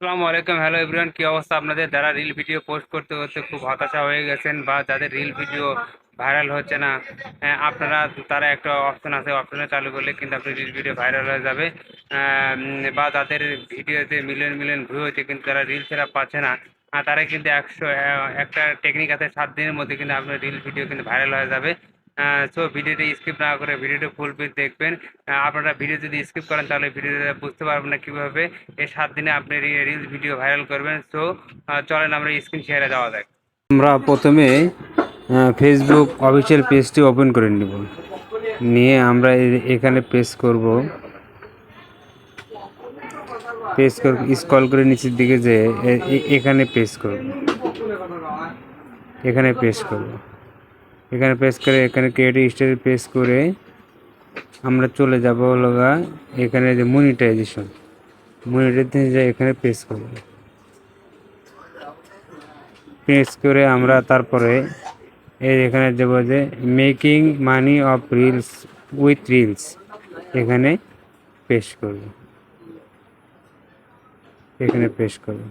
আসসালামু আলাইকুম। Hello everyone কি অবস্থা আপনাদের? যারা রিল ভিডিও পোস্ট করতে করতে খুব হতাশা হয়ে গেছেন বা যাদের রিল ভিডিও ভাইরাল হচ্ছে না হ্যাঁ, আপনারা তারা একটা অপশন আছে অপশনে চালু করলে কিন্তু আপনার রিল ভিডিও ভাইরাল হয়ে যাবে। বা যাদের ভিডিওতে মিলিয়ন মিলিয়ন ভিউ হচ্ছে কিন্তু তারা রিল ফেরা পাচ্ছে না তারা কিন্তু একশো একটা টেকনিক আছে সাত দিনের মধ্যে কিন্তু আপনার রিল ভিডিও কিন্তু ভাইরাল হয়ে যাবে। সো ভিডিওটি স্কিপ না করে ভিডিওটি ফুল দেখবেন। আপনারা ভিডিও যদি স্কিপ করেন, তাহলে ভিডিওটা বুঝতে পারবেন না কীভাবে এই সাত দিনে আপনি রিলস ভিডিও ভাইরাল করবেন। সো চলেন আমরা স্ক্রিন শেয়ারে যাওয়া যাক। আমরা প্রথমে ফেসবুক অফিসিয়াল পেজটি ওপেন করে নিব। নিয়ে আমরা এখানে পেজ করব। পেজ করব স্ক্রল করে নিচের দিকে যে এখানে পেজ করব। এখানে পেজ করব। এখানে প্রেস করে, এখানে ক্রিয়েটিভ স্টোরি পেজ করে আমরা চলে যাব লগা এখানে যে মনিটাইজেশন মনিটাইজেশন এখানে প্রেস করব। পেজ করে আমরা তারপরে এই এখানে দেব যে making money of reels with reels এখানে পেশ করব। এখানে পেশ করব।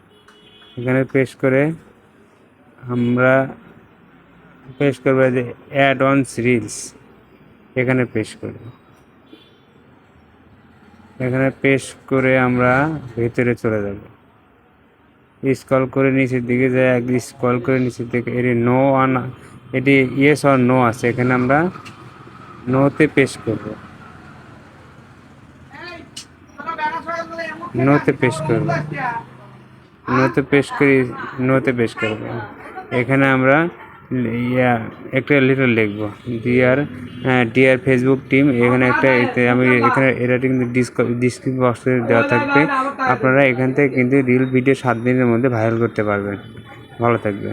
এখানে পেশ করে আমরা পেশ করব যে অ্যাড অনস রিলস এখানে পেশ করব। এখানে পেশ করে আমরা ভেতরে চলে যাব। স্কল করে নিচের দিকে যায় স্কল করে নিচের দিকে, এটি নো অন এটি ইয়েস অর নো আছে, এখানে আমরা নোতে পেশ করব। নোতে পেশ করব। নোতে পেশ করি নোতে পেশ করব। এখানে আমরা ইয়া, একটা লিটার লিখব। ডিয়ার ডিয়ার ফেসবুক টিম এখানে একটা আমি এখানে এটা কিন্তু ডিসক্রিপশন বক্সে দেওয়া থাকবে। আপনারা এখান থেকে কিন্তু রিল ভিডিও সাত দিনের মধ্যে ভাইরাল করতে পারবেন। ভালো থাকবে